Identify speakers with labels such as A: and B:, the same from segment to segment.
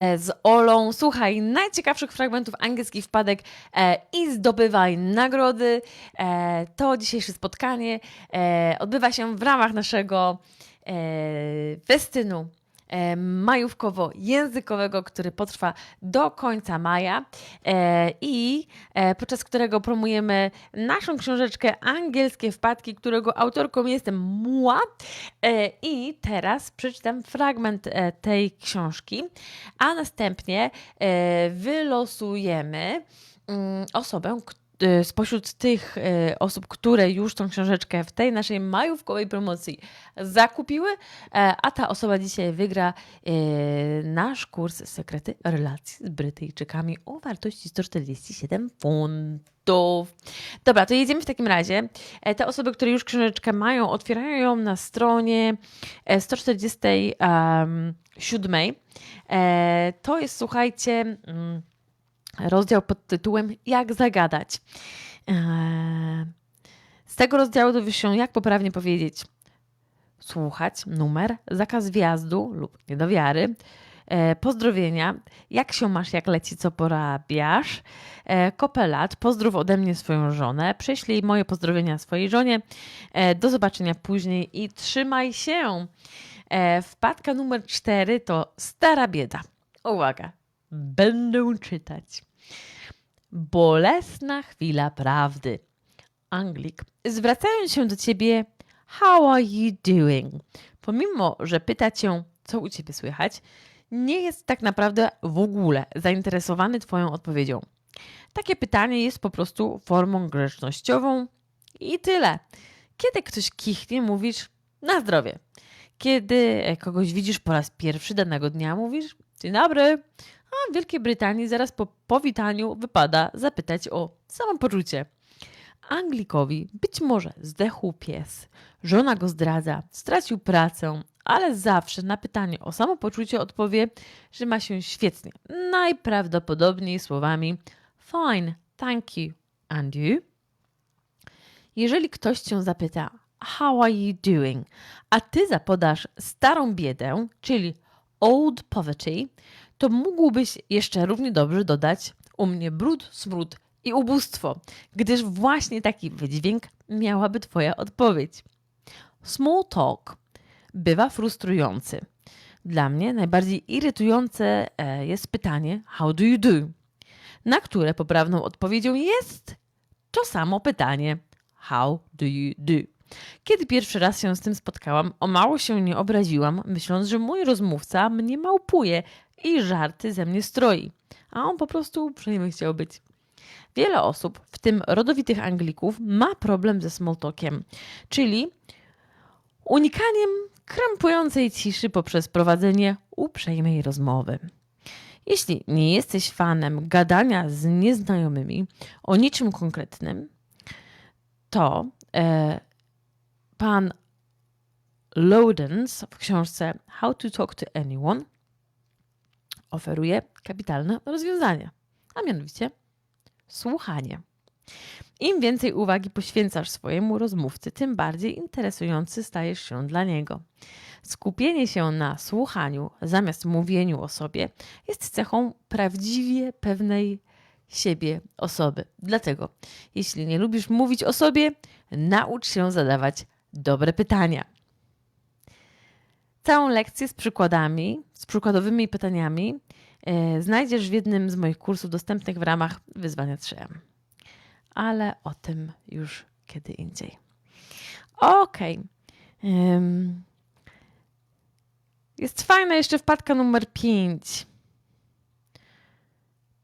A: e, z Olą. Słuchaj najciekawszych fragmentów angielskich wpadek e, i zdobywaj nagrody. E, to dzisiejsze spotkanie odbywa się w ramach naszego festynu majówkowo-językowego, który potrwa do końca maja e, i e, podczas którego promujemy naszą książeczkę Angielskie Wpadki, którego autorką jestem Mła. E, I teraz przeczytam fragment e, tej książki, a następnie e, wylosujemy mm, osobę, k- e, spośród tych e, osób, które już tą książeczkę w tej naszej majówkowej promocji zakupiły, e, a ta osoba dzisiaj wygra e, nasz kurs Sekrety Relacji z Brytyjczykami o wartości 147 funtów. Dobra, to jedziemy w takim razie. E, Te osoby, które już książeczkę mają, otwierają ją na stronie e, 147. E, To jest, słuchajcie, mm, rozdział pod tytułem Jak zagadać. E, Z tego rozdziału dowiesz się, jak poprawnie powiedzieć słuchać, numer, zakaz wjazdu lub niedowiary, e, pozdrowienia, jak się masz, jak leci, co porabiasz, e, kopelat, pozdrów ode mnie swoją żonę, prześlij moje pozdrowienia swojej żonie, do zobaczenia później i trzymaj się. Wpadka numer cztery to stara bieda. Uwaga, będę czytać. Bolesna chwila prawdy. Anglik, zwracając się do ciebie, how are you doing? Pomimo, że pyta cię, co u ciebie słychać, nie jest tak naprawdę w ogóle zainteresowany twoją odpowiedzią. Takie pytanie jest po prostu formą grzecznościową i tyle. Kiedy ktoś kichnie, mówisz na zdrowie. Kiedy kogoś widzisz po raz pierwszy danego dnia, mówisz dzień dobry. A w Wielkiej Brytanii zaraz po powitaniu wypada zapytać o samopoczucie. Anglikowi być może zdechł pies, żona go zdradza, stracił pracę, ale zawsze na pytanie o samopoczucie odpowie, że ma się świetnie. Najprawdopodobniej słowami fine, thank you, and you? Jeżeli ktoś cię zapyta how are you doing, a ty zapodasz starą biedę, czyli old poverty, to mógłbyś jeszcze równie dobrze dodać u mnie brud, smród i ubóstwo, gdyż właśnie taki wydźwięk miałaby Twoja odpowiedź. Small talk bywa frustrujący. Dla mnie najbardziej irytujące e, jest pytanie How do you do? Na które poprawną odpowiedzią jest to samo pytanie How do you do? Kiedy pierwszy raz się z tym spotkałam, o mało się nie obraziłam, myśląc, że mój rozmówca mnie małpuje i żarty ze mnie stroi, a on po prostu uprzejmy chciał być. Wiele osób, w tym rodowitych Anglików, ma problem ze small talkiem, czyli unikaniem krępującej ciszy poprzez prowadzenie uprzejmej rozmowy. Jeśli nie jesteś fanem gadania z nieznajomymi o niczym konkretnym, to e, pan Lodens w książce How to Talk to Anyone oferuje kapitalne rozwiązanie, a mianowicie słuchanie. Im więcej uwagi poświęcasz swojemu rozmówcy, tym bardziej interesujący stajesz się dla niego. Skupienie się na słuchaniu zamiast mówieniu o sobie jest cechą prawdziwie pewnej siebie osoby. Dlatego, jeśli nie lubisz mówić o sobie, naucz się zadawać dobre pytania. Całą lekcję z przykładami, z przykładowymi pytaniami e, znajdziesz w jednym z moich kursów dostępnych w ramach wyzwania 3M. Ale o tym już kiedy indziej. Okej. Ym. Jest fajna jeszcze wpadka numer 5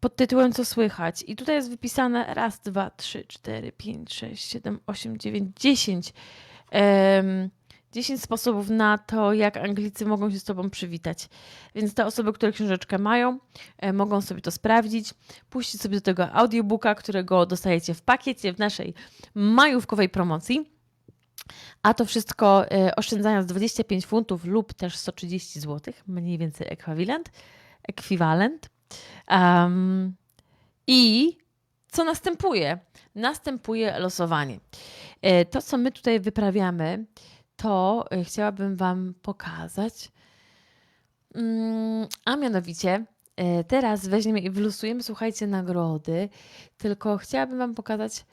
A: pod tytułem Co słychać? I tutaj jest wypisane raz, dwa, trzy, cztery, pięć, sześć, siedem, osiem, dziewięć, dziesięć. Em, 10 sposobów na to, jak Anglicy mogą się z Tobą przywitać. Więc te osoby, które książeczkę mają, e, mogą sobie to sprawdzić, puścić sobie do tego audiobooka, którego dostajecie w pakiecie w naszej majówkowej promocji. A to wszystko e, oszczędzając 25 funtów lub też 130 zł, mniej więcej ekwiwalent. ekwiwalent. Um, I co następuje? Następuje losowanie. E, To, co my tutaj wyprawiamy, to e, chciałabym Wam pokazać. Mm, A mianowicie e, teraz weźmiemy i wylosujemy, słuchajcie, nagrody. Tylko chciałabym Wam pokazać,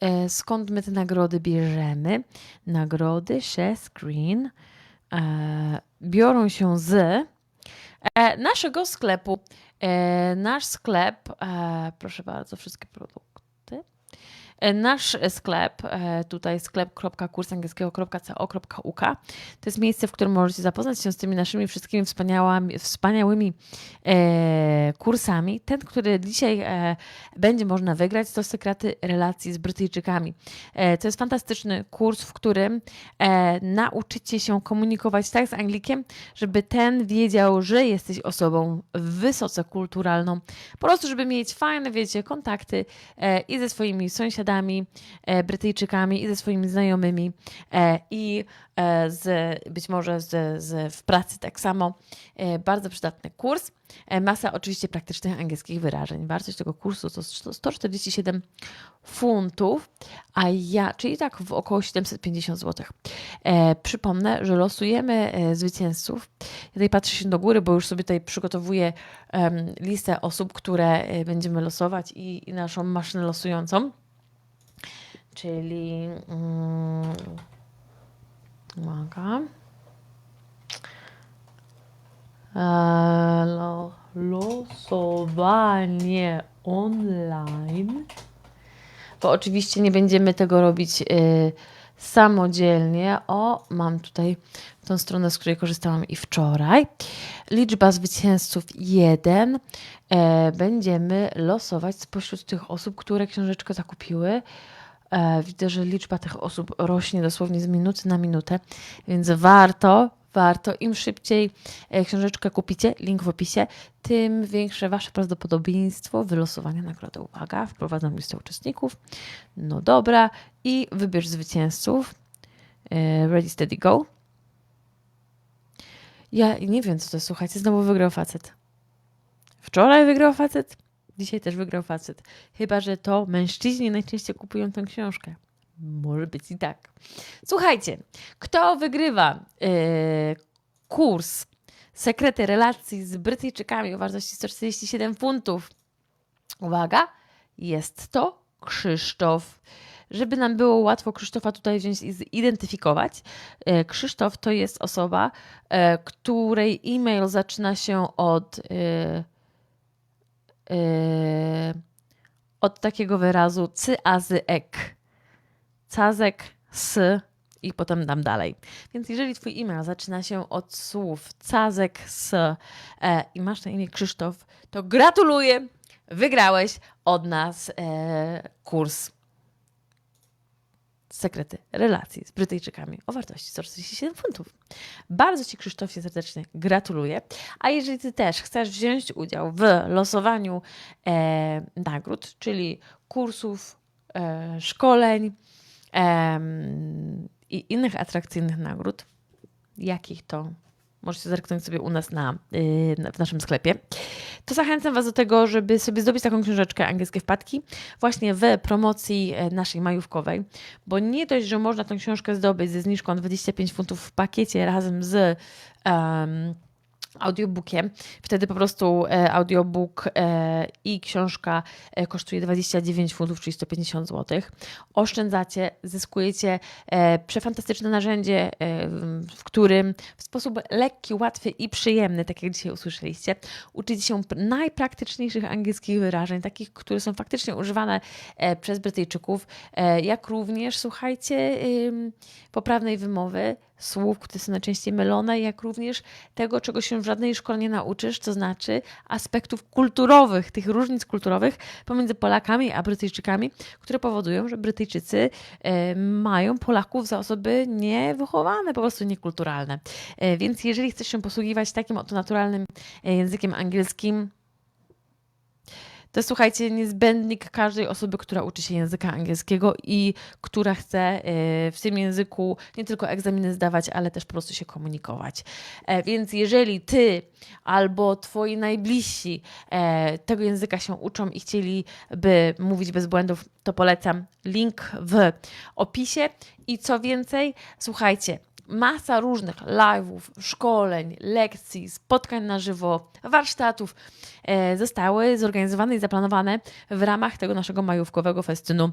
A: e, skąd my te nagrody bierzemy. Nagrody share screen e, biorą się z e, naszego sklepu. E, nasz sklep, proszę bardzo, wszystkie produkty. Nasz sklep, e, tutaj sklep.kursangielskiego.co.uk to jest miejsce, w którym możecie zapoznać się z tymi naszymi wszystkimi wspaniałymi, wspaniałymi e, kursami. Ten, który dzisiaj e, będzie można wygrać, to sekrety relacji z Brytyjczykami. To jest fantastyczny kurs, w którym nauczycie się komunikować tak z Anglikiem, żeby ten wiedział, że jesteś osobą wysoce kulturalną. Po prostu, żeby mieć fajne, wiecie, kontakty i ze swoimi sąsiadami, e, Brytyjczykami, i ze swoimi znajomymi, e, i e, z, być może z, z, w pracy tak samo. Bardzo przydatny kurs. Masa oczywiście praktycznych angielskich wyrażeń. Wartość tego kursu to sto- 147 funtów, a ja, czyli tak w około 750 zł. Przypomnę, że losujemy zwycięzców. Ja tutaj patrzę się do góry, bo już sobie tutaj przygotowuję listę osób, które będziemy losować i, i naszą maszynę losującą. Czyli. Mm. E, lo, losowanie online. Bo oczywiście nie będziemy tego robić y, samodzielnie. O, mam tutaj tą stronę, z której korzystałam i wczoraj. Liczba zwycięzców 1. E, będziemy losować spośród tych osób, które książeczkę zakupiły. E, widzę, że liczba tych osób rośnie dosłownie z minuty na minutę, więc warto, warto, im szybciej e, książeczkę kupicie, link w opisie, tym większe wasze prawdopodobieństwo wylosowania nagrody. Uwaga, wprowadzam listę uczestników. No dobra, i wybierz zwycięzców. E, Ready, steady, go. Ja nie wiem, co to jest, słuchajcie, znowu wygrał facet. Wczoraj wygrał facet, dzisiaj też wygrał facet. Chyba, że to mężczyźni najczęściej kupują tę książkę. Może być i tak. Słuchajcie, kto wygrywa yy, kurs Sekrety relacji z Brytyjczykami o wartości 147 funtów? Uwaga, jest to Krzysztof. Żeby nam było łatwo Krzysztofa tutaj wziąć i zidentyfikować, e, Krzysztof to jest osoba, e, której e-mail zaczyna się od, e, e, od takiego wyrazu cyazek. Cazek, s i potem dam dalej. Więc jeżeli twój e-mail zaczyna się od słów cazek, s e, i masz na imię Krzysztof, to gratuluję, wygrałeś od nas e, kurs Sekrety relacji z Brytyjczykami o wartości 147 funtów. Bardzo Ci, Krzysztofie, serdecznie gratuluję. A jeżeli Ty też chcesz wziąć udział w losowaniu e, nagród, czyli kursów, e, szkoleń em, i innych atrakcyjnych nagród, jakich to możecie zerknąć sobie u nas na, na- w naszym sklepie, to zachęcam Was do tego, żeby sobie zdobyć taką książeczkę Angielskie Wpadki właśnie w promocji e, naszej majówkowej, bo nie dość, że można tę książkę zdobyć ze zniżką 25 funtów w pakiecie razem z em, audiobookiem. Wtedy po prostu e, audiobook e, i książka e, kosztuje 29 funtów, czyli 150 zł. Oszczędzacie, zyskujecie przefantastyczne narzędzie, w którym w sposób lekki, łatwy i przyjemny, tak jak dzisiaj usłyszeliście, uczycie się pr- najpraktyczniejszych angielskich wyrażeń, takich, które są faktycznie używane przez Brytyjczyków, jak również, słuchajcie, poprawnej wymowy słów, które są najczęściej mylone, jak również tego, czego się w żadnej szkole nie nauczysz, to znaczy aspektów kulturowych, tych różnic kulturowych pomiędzy Polakami a Brytyjczykami, które powodują, że Brytyjczycy e, mają Polaków za osoby niewychowane, po prostu niekulturalne. E, Więc jeżeli chcesz się posługiwać takim oto naturalnym e, językiem angielskim, to słuchajcie, niezbędnik każdej osoby, która uczy się języka angielskiego i która chce e, w tym języku nie tylko egzaminy zdawać, ale też po prostu się komunikować. E, Więc jeżeli ty albo twoi najbliżsi e, tego języka się uczą i chcieliby mówić bez błędów, to polecam link w opisie. I co więcej, słuchajcie, masa różnych live'ów, szkoleń, lekcji, spotkań na żywo, warsztatów e, zostały zorganizowane i zaplanowane w ramach tego naszego majówkowego festynu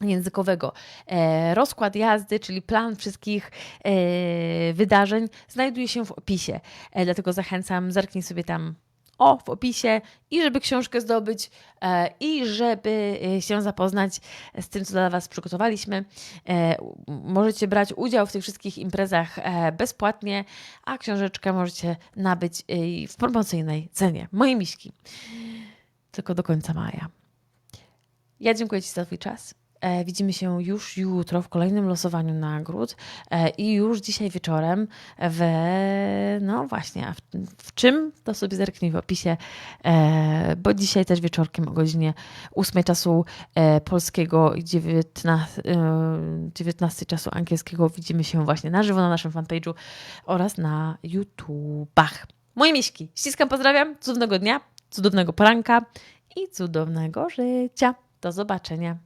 A: językowego. E, rozkład jazdy, czyli plan wszystkich e, wydarzeń, znajduje się w opisie. Dlatego zachęcam, zerknij sobie tam o w opisie i żeby książkę zdobyć e, i żeby e, się zapoznać z tym, co dla Was przygotowaliśmy. E, możecie brać udział w tych wszystkich imprezach bezpłatnie, a książeczkę możecie nabyć w promocyjnej cenie. Moje miśki. Tylko do końca maja. Ja dziękuję Ci za Twój czas. E, widzimy się już jutro w kolejnym losowaniu nagród e, i już dzisiaj wieczorem w, no właśnie, w, w czym to sobie zerknij w opisie, e, bo dzisiaj też wieczorkiem o godzinie 8 czasu polskiego i 19, e, 19 czasu angielskiego widzimy się właśnie na żywo na naszym fanpage'u oraz na YouTubach. Moje miśki, ściskam, pozdrawiam, cudownego dnia, cudownego poranka i cudownego życia. Do zobaczenia.